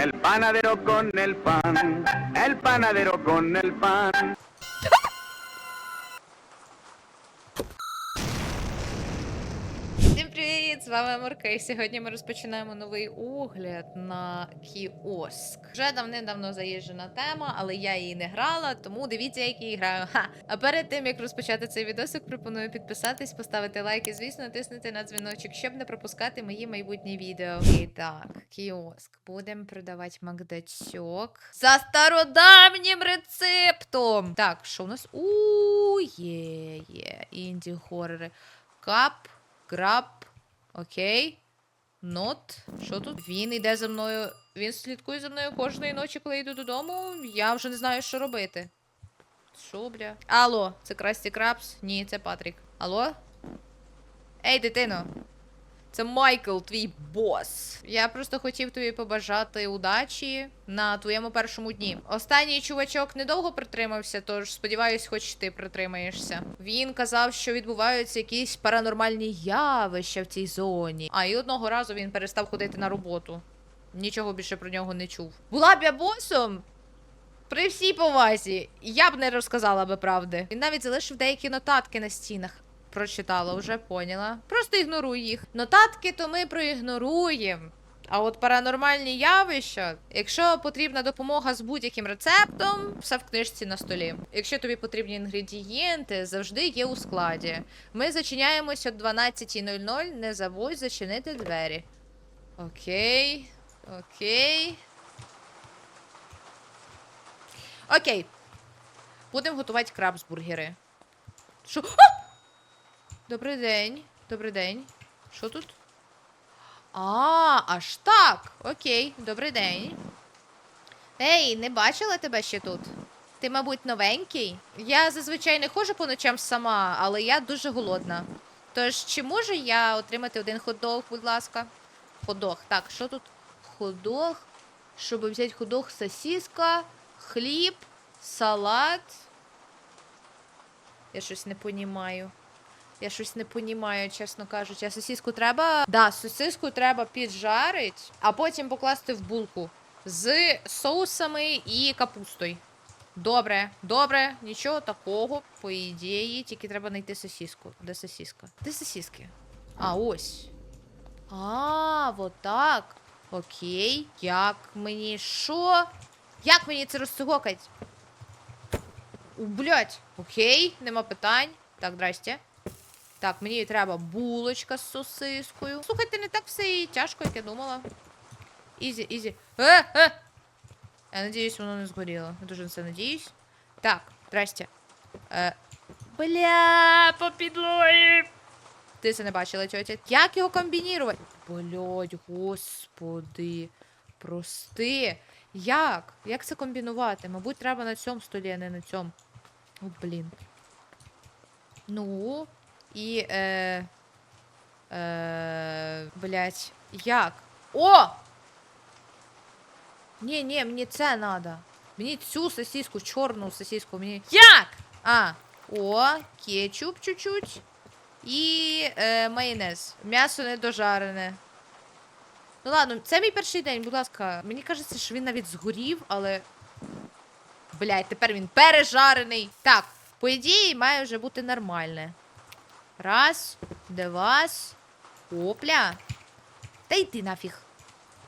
El panadero con el pan, el panadero con el pan. вами і сьогодні ми розпочинаємо новий огляд на кіоск. Вже давним-давно заїжджена тема, але я її не грала, тому дивіться, як її граю. Ха! А перед тим як розпочати цей відосик, пропоную підписатись, поставити лайк і, звісно, натиснути на дзвіночок, щоб не пропускати мої майбутні відео. І так, кіоск. Будемо продавати макдачок за стародавнім рецептом. Так, що у нас? У є, є. Інді хорори. Кап. Граб. Окей. Нот. Що тут? Він йде за мною. Він слідкує за мною кожної ночі, коли йду додому. Я вже не знаю, що робити. Що, бля? Алло, це Красті Крабс? Ні, це Патрік. Алло? Ей, дитино. Це Майкл, твій бос. Я просто хотів тобі побажати удачі на твоєму першому дні. Останній чувачок недовго притримався, тож сподіваюсь, хоч ти притримаєшся. Він казав, що відбуваються якісь паранормальні явища в цій зоні. А і одного разу він перестав ходити на роботу. Нічого більше про нього не чув. Була б я босом. При всій повазі, я б не розказала би правди. Він навіть залишив деякі нотатки на стінах. Прочитала, вже поняла. Просто ігноруй їх. Нотатки то ми проігноруємо. А от паранормальні явища, якщо потрібна допомога з будь-яким рецептом, все в книжці на столі. Якщо тобі потрібні інгредієнти, завжди є у складі. Ми зачиняємось о 12.00, не забудь зачинити двері. Окей. Окей. Окей. Будемо готувати крабсбургери. Що? А! Добрий день. Добрий день. Що тут? А, аж так. Окей, добрий день. Ей, не бачила тебе ще тут? Ти, мабуть, новенький? Я зазвичай не ходжу по ночам сама, але я дуже голодна. Тож, чи можу я отримати один хот-дог, будь ласка? Хот-дог. Так, що тут? Хот-дог. Щоб взяти хот-дог, сосиска, хліб, салат. Я щось не понімаю. Я щось не понімаю, чесно кажучи. А сосиску треба. Да, сосиску треба піджарити, а потім покласти в булку з соусами і капустою. Добре, добре, нічого такого, по ідеї, тільки треба знайти сосиску. Де сосиска? Де сосиски? А, ось. А, вот так. Окей. Як мені що? Як мені це розцегокать? У, блядь. Окей, нема питань. Так, здрасте. Так, мені треба булочка з сосискою. Слухайте, не так все і тяжко, як я думала. Ізі, ізі. Е, е! Я надіюсь, воно не згоріло. Я дуже на це надіюсь. Так, здрасте. Е, бля, по підлої. Ти це не бачила, тьотя. Як його комбінірувати? Блядь, господи. Прости. Як? Як це комбінувати? Мабуть, треба на цьому столі, а не на цьому. О, блін. Ну. І. Е, е, блять, як? О! Ні, ні, мені це надо. Мені цю сосиску, чорну сосиску, мені. Як? А, о, кетчуп чуть-чуть. І е, майонез. М'ясо недожарене. Ну ладно, це мій перший день, будь ласка. Мені кажеться, що він навіть згорів, але. Блять, тепер він пережарений. Так, по ідеї, має вже бути нормальне. Раз, два, опля. Та йди нафіг.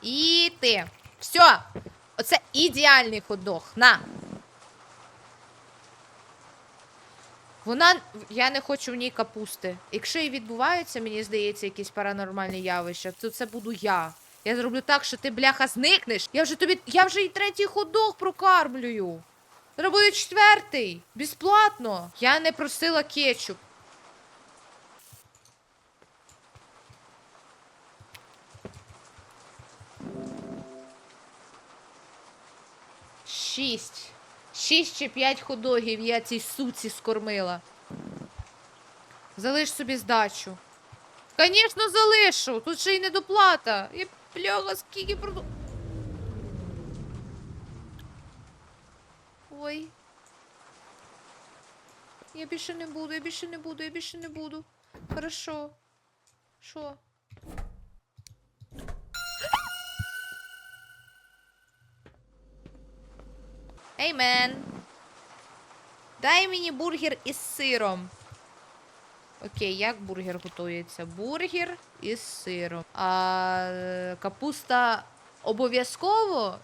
І ти. Все. Оце ідеальний ходох. На. Вона. Я не хочу в ній капусти. Якщо і відбуваються, мені здається, якісь паранормальні явища, то це буду я. Я зроблю так, що ти, бляха, зникнеш. Я вже тобі. Я вже і третій ходох прокармлюю. Зроблю четвертий. Безплатно. Я не просила кетчуп. Шість. Шість чи п'ять ходогів я цій суці скормила. Залиш собі здачу. Звісно, залишу. Тут ще й недоплата. І пляга, скільки проду. Ой. Я більше не буду, я більше не буду, я більше не буду. Хорошо. Що? Ей, мен. Дай мені бургер із сиром. Окей, як бургер готується? Бургер із сиром. А е, капуста обов'язково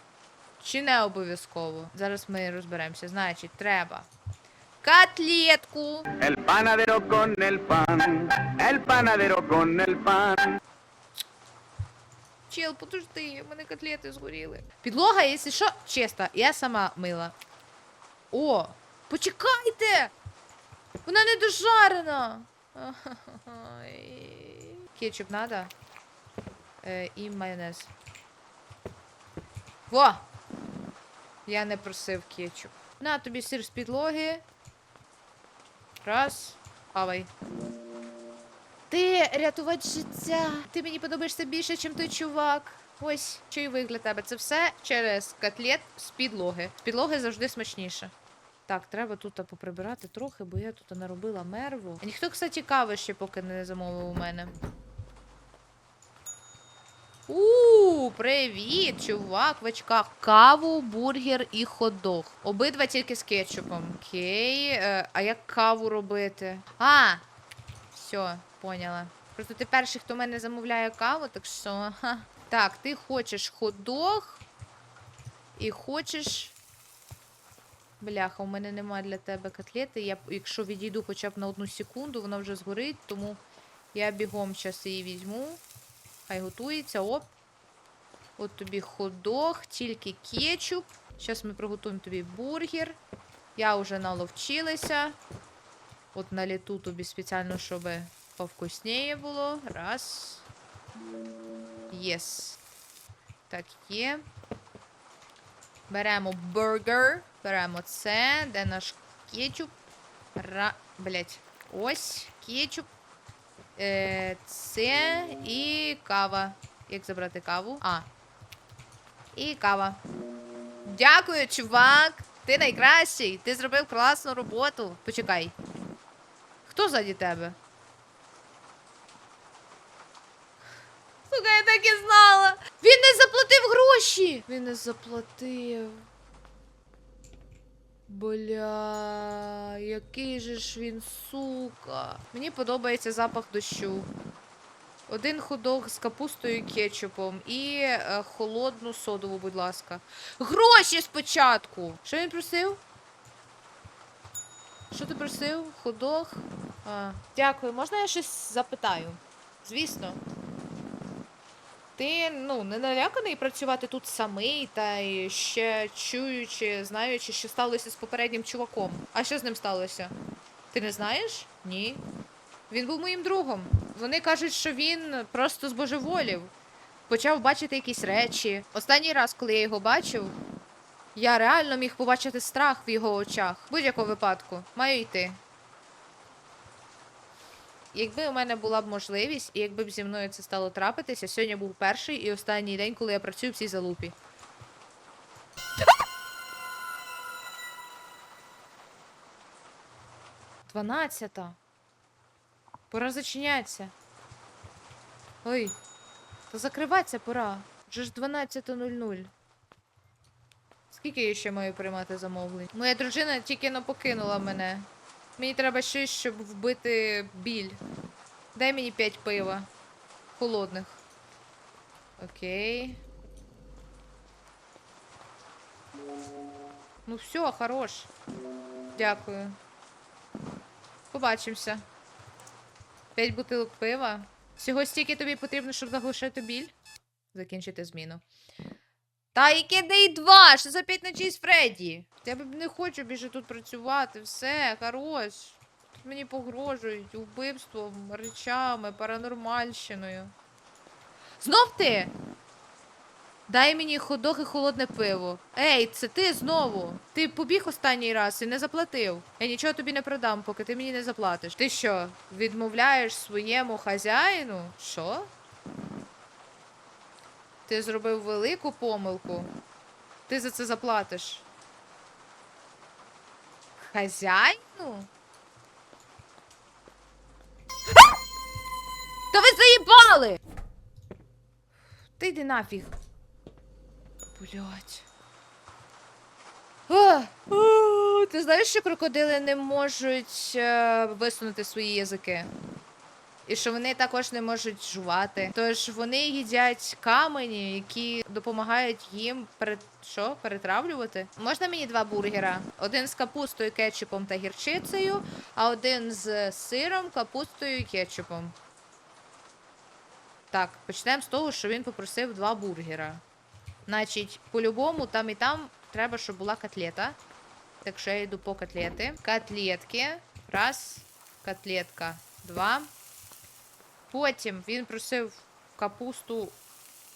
чи не обов'язково? Зараз ми розберемося. Значить, треба котлетку. El panadero con el pan, el panadero con el pan. Чел, подожди, в мене котлети згоріли. Підлога, якщо що, чиста, я сама мила. О, почекайте! Вона не дожарена. Кетчуп надо? Е, і майонез. Во! Я не просив кетчуп. На тобі сир з підлоги. Раз. Хавай. Ти рятувач життя. Ти мені подобаєшся більше, ніж той чувак. Ось чайовик для тебе. Це все через котлет з підлоги. З підлоги завжди смачніше. Так, треба тут поприбирати трохи, бо я тут наробила мерву. Ніхто, кстати, кави ще поки не замовив у мене. У, привіт, чувак, в очках. Каву, бургер і хот-дог. Обидва тільки з кетчупом. Окей. Е, а як каву робити? А! Все, поняла. Просто ти перший, хто мене замовляє каву, так що. Ха. Так, ти хочеш хот-дог і хочеш. Бляха, у мене немає для тебе котлети. Я, якщо відійду хоча б на одну секунду, вона вже згорить, тому я бігом зараз її візьму. Хай готується. Оп. От тобі хот-дог, тільки кетчуп. Зараз ми приготуємо тобі бургер. Я вже наловчилася. От на літу тобі спеціально, щоб повкусніше було. Раз. Єс. Так, є. Беремо бургер. Беремо це. Де наш кетчуп? Ра... Блять. Ось кетчуп. Е, це і кава. Як забрати каву? А. І кава. Дякую, чувак. Ти найкращий. Ти зробив класну роботу. Почекай. Хто ззаді тебе? Сука, я так і знала. Він не заплатив гроші. Він не заплатив. Бля, який же ж він, сука. Мені подобається запах дощу. Один ходок з капустою і кетчупом і е, холодну содову, будь ласка. Гроші спочатку! Що він просив? Що ти просив? Ходок? А, дякую. Можна я щось запитаю? Звісно. Ти ну не наляканий працювати тут самий та й ще чуючи, знаючи, що сталося з попереднім чуваком. А що з ним сталося? Ти не знаєш? Ні. Він був моїм другом. Вони кажуть, що він просто збожеволів. Почав бачити якісь речі. Останній раз, коли я його бачив, я реально міг побачити страх в його очах. Будь-якому випадку, маю йти. Якби у мене була б можливість, і якби б зі мною це стало трапитися, сьогодні був перший і останній день, коли я працюю в цій залупі. Дванадцята. Пора зачинятися. Ой, та закриватися пора. Вже ж 12.00. Скільки я ще маю приймати замовлень? Моя дружина тільки но покинула мене. Мені треба щось, щоб вбити біль. Дай мені 5 пива. Холодних. Окей. Ну все, хорош. Дякую. Побачимося. П'ять бутилок пива. Всього стільки тобі потрібно, щоб заглушити біль? Закінчити зміну. Та яке дей два? Що за п'ять ночей з Фредді? Я б не хочу більше тут працювати. Все, хорош. Тут мені погрожують вбивством, речами, паранормальщиною. Знов ти? Дай мені ходох і холодне пиво. Ей, це ти знову. Ти побіг останній раз і не заплатив. Я нічого тобі не продам, поки ти мені не заплатиш. Ти що, відмовляєш своєму хазяїну? Що? Ти зробив велику помилку. Ти за це заплатиш. Хазяїну? Та ви заїбали! Ти йди нафіг. Блять. Ти знаєш, що крокодили не можуть е, висунути свої язики? І що вони також не можуть жувати. Тож вони їдять камені, які допомагають їм перед що? перетравлювати. Можна мені два бургера? Один з капустою, кетчупом та гірчицею, а один з сиром, капустою і кетчупом. Так, почнемо з того, що він попросив два бургера. Значить, по-любому там і там треба, щоб була котлета. Так що я йду по котлети. Котлетки. Раз. Котлетка. Два. Потім він просив капусту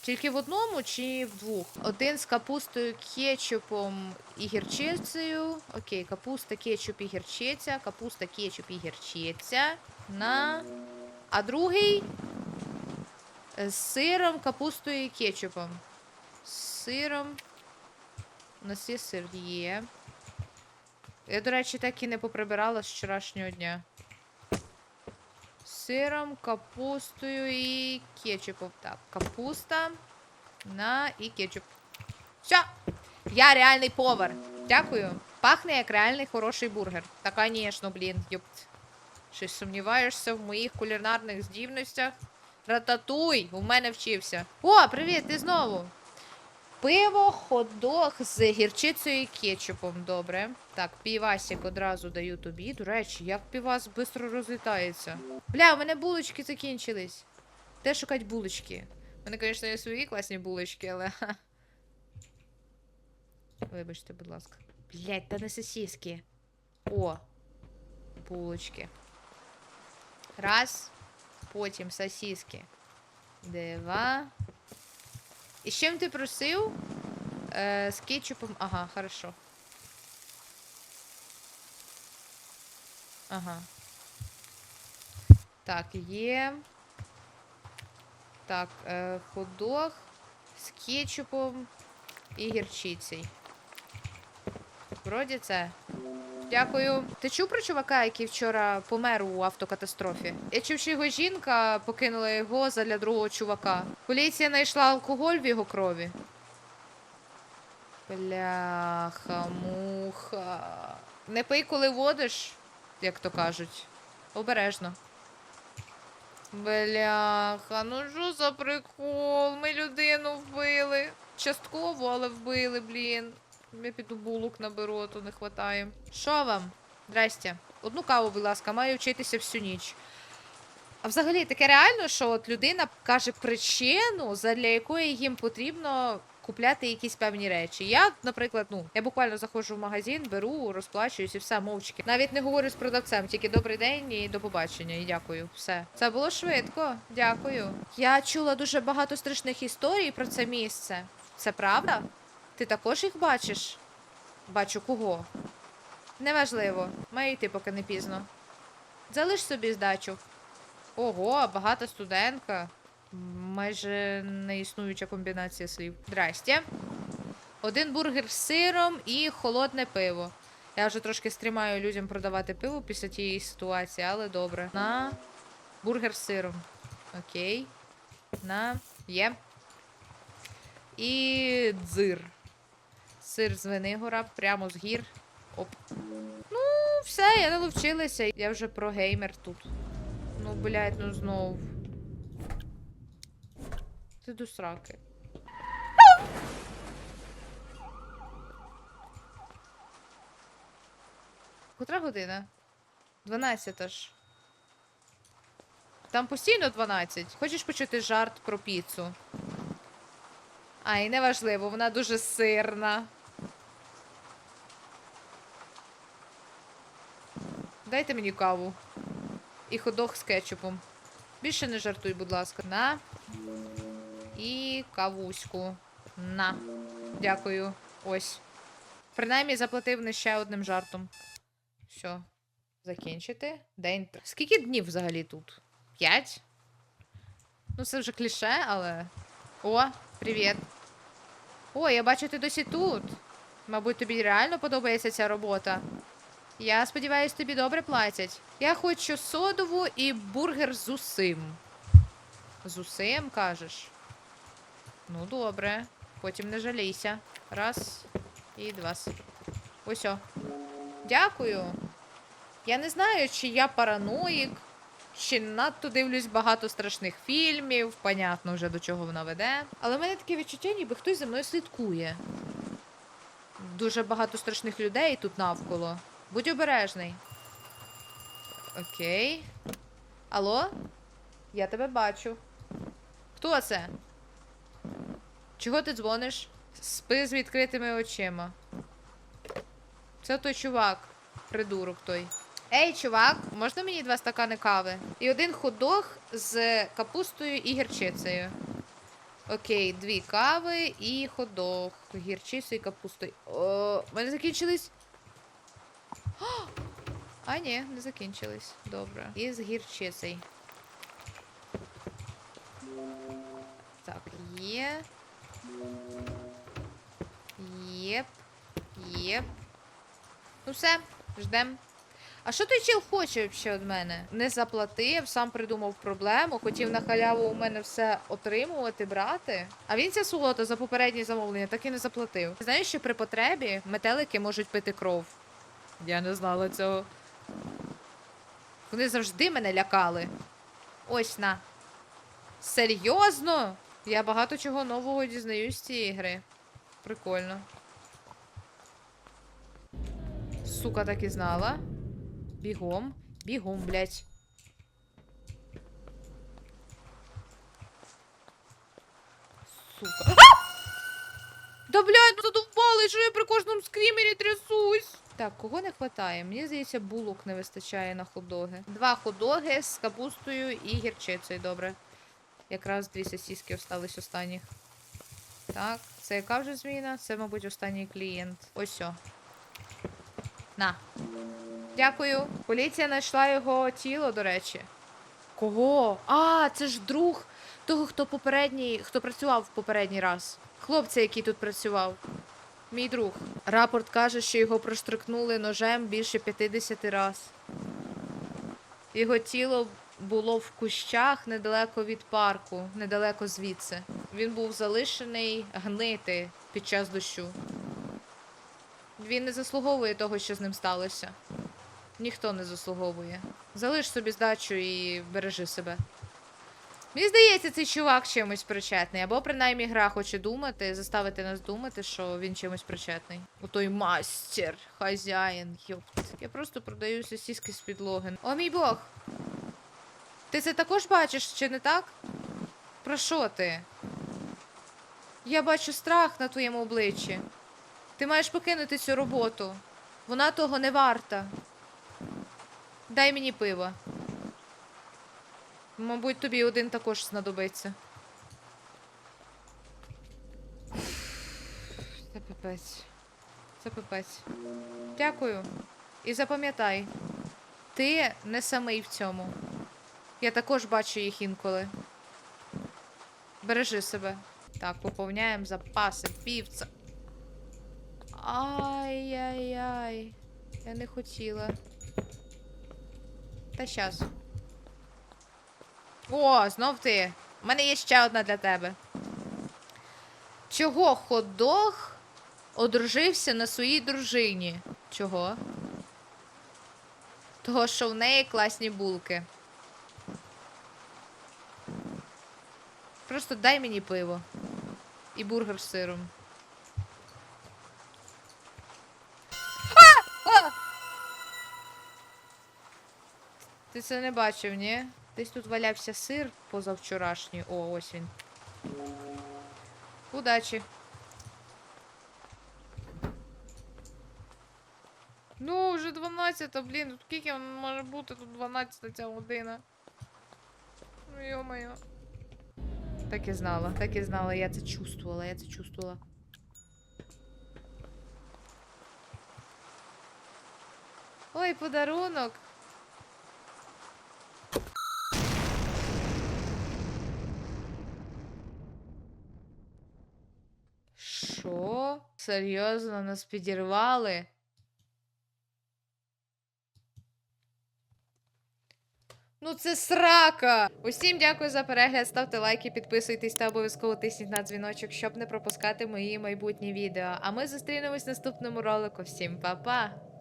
тільки в одному чи в двох? Один з капустою, кетчупом і гірчицею. Окей, капуста, кетчуп і гірчиця. Капуста, кетчуп і гірчиця. На. А другий з сиром, капустою і кетчупом. З сиром. У нас є сир є. Я, до речі, так і не поприбирала з вчорашнього дня. Сиром, капустою і кетчупом. Так, капуста на і кетчуп. Все! Я реальний повар. Дякую. Пахне як реальний хороший бургер. Та, конечно, блін, ёпт. Щось сумніваєшся в моїх кулінарних здібностях? Рататуй! У мене вчився. О, привіт, ти знову. Пиво, хот-дог з гірчицею і кетчупом. Добре. Так, півасик одразу даю тобі. До речі, як півас швидко розлітається. Бля, у мене булочки закінчились. Де шукати булочки? У мене, звісно, є свої класні булочки, але. Вибачте, будь ласка. Блять, та не сосиски. О. Булочки. Раз. Потім сосиски. Два. І з чим ти просив? Е, з кетчупом. Ага, хорошо. Ага. Так, є. Так, е, хот-дог з кетчупом і гірчицею. Вроді це. Дякую. Ти чув про чувака, який вчора помер у автокатастрофі? Я чув, що його жінка покинула його задля другого чувака. Поліція знайшла алкоголь в його крові. Бляха, муха. Не пий, коли водиш, як то кажуть. Обережно. Бляха, ну що за прикол? Ми людину вбили. Частково, але вбили, блін. Я піду булок наберу, а то не хватає. Що вам? Здрасте. Одну каву, будь ласка, маю вчитися всю ніч. А взагалі таке реально, що от людина каже причину, задля якої їм потрібно купляти якісь певні речі. Я, наприклад, ну, я буквально заходжу в магазин, беру, розплачуюсь і все мовчки. Навіть не говорю з продавцем, тільки добрий день і до побачення. І дякую. Все. Це було швидко. Дякую. Я чула дуже багато страшних історій про це місце. Це правда? Ти також їх бачиш? Бачу кого? Неважливо. Маю йти, поки не пізно. Залиш собі здачу. Ого, багата студентка. Майже неіснуюча комбінація слів. Здрасте. Один бургер з сиром і холодне пиво. Я вже трошки стрімаю людям продавати пиво після тієї ситуації, але добре. На бургер з сиром. Окей. На. Є. І дзир. Сир з Венигора, прямо з гір. Оп. Ну, все, я наловчилася. Я вже про геймер тут. Ну, блядь, ну знов. Ти до сраки. Котра година? 12 ж. Там постійно 12. Хочеш почути жарт про піцу? Ай, неважливо, вона дуже сирна. Дайте мені каву. І ходох з кетчупом. Більше не жартуй, будь ласка. На. І кавуську. На. Дякую. Ось. Принаймні заплатив не ще одним жартом. Все. Закінчити. День. Скільки днів взагалі тут? П'ять? Ну, це вже кліше, але. О, привіт. О, я бачу, ти досі тут. Мабуть, тобі реально подобається ця робота. Я сподіваюся, тобі добре платять. Я хочу содову і бургер з усим. З усим, кажеш? Ну, добре. Потім не жалійся. Раз і два. Ось. Дякую. Я не знаю, чи я параноїк, чи надто дивлюсь багато страшних фільмів. Понятно вже до чого вона веде. Але в мене таке відчуття, ніби хтось за мною слідкує. Дуже багато страшних людей тут навколо. Будь обережний. Окей. Алло? Я тебе бачу. Хто це? Чого ти дзвониш? Спи з відкритими очима. Це той чувак, придурок той. Ей, чувак, можна мені два стакани кави? І один ходох з капустою і гірчицею. Окей, дві кави і ходох. Гірчицею і капустою. О, в мене закінчились. А, ні, не закінчились. Добре. І з гірчицею. Так, є. Єп. Єп. Ну все, ждем. А що той чел хоче взагалі від мене? Не заплатив, сам придумав проблему, хотів на халяву у мене все отримувати, брати. А він ця солота за попереднє замовлення так і не заплатив. Знаєш, що при потребі метелики можуть пити кров. Я не знала цього. Вони завжди мене лякали. Ось на. Серйозно? Я багато чого нового дізнаюсь з цієї гри. Прикольно. Сука, так і знала. Бігом. Бігом, блядь. Сука. Да блядь, задовбали, що я при кожному скрімері трясусь. Так, кого не хватає? Мені здається, булок не вистачає на ходоги. Два ходоги з капустою і гірчицею, добре. Якраз дві сосиски остались останніх. Так, це яка вже зміна? Це, мабуть, останній клієнт. Ось о. На. Дякую. Поліція знайшла його тіло, до речі. Кого? А, це ж друг того, хто попередній, хто працював в попередній раз. Хлопця, який тут працював. Мій друг. Рапорт каже, що його проштрикнули ножем більше 50 раз. Його тіло було в кущах недалеко від парку, недалеко звідси. Він був залишений гнити під час дощу. Він не заслуговує того, що з ним сталося. Ніхто не заслуговує. Залиш собі здачу і бережи себе. Мені здається, цей чувак чимось причетний. Або принаймні гра хоче думати, заставити нас думати, що він чимось причетний. У той мастер, хазяїн, йопт. Я просто продаю сосиски з підлоги. О мій бог! Ти це також бачиш, чи не так? Про що ти? Я бачу страх на твоєму обличчі. Ти маєш покинути цю роботу. Вона того не варта. Дай мені пиво. Мабуть, тобі один також знадобиться. Це пипець. Це пипець. Дякую. І запам'ятай, ти не самий в цьому. Я також бачу їх інколи. Бережи себе. Так, поповняємо запаси півця. Ай-яй-яй. Я не хотіла. Та щас. О, знов ти. У мене є ще одна для тебе. Чого ходох одружився на своїй дружині? Чого? Того, що в неї класні булки. Просто дай мені пиво. І бургер з сиром. А! Ти це не бачив, ні? Десь тут валявся сир позавчорашній. О, ось він. Удачі. Ну, вже 12, блін, тут скільки може бути тут 12 ця година. Ну, йо-моє. Так і знала, так і знала, я це чувствувала, я це чувствувала. Ой, подарунок. Що? Серйозно нас підірвали? Ну це срака! Усім дякую за перегляд. Ставте лайки, підписуйтесь та обов'язково тисніть на дзвіночок, щоб не пропускати мої майбутні відео. А ми зустрінемось в наступному ролику. Всім па-па!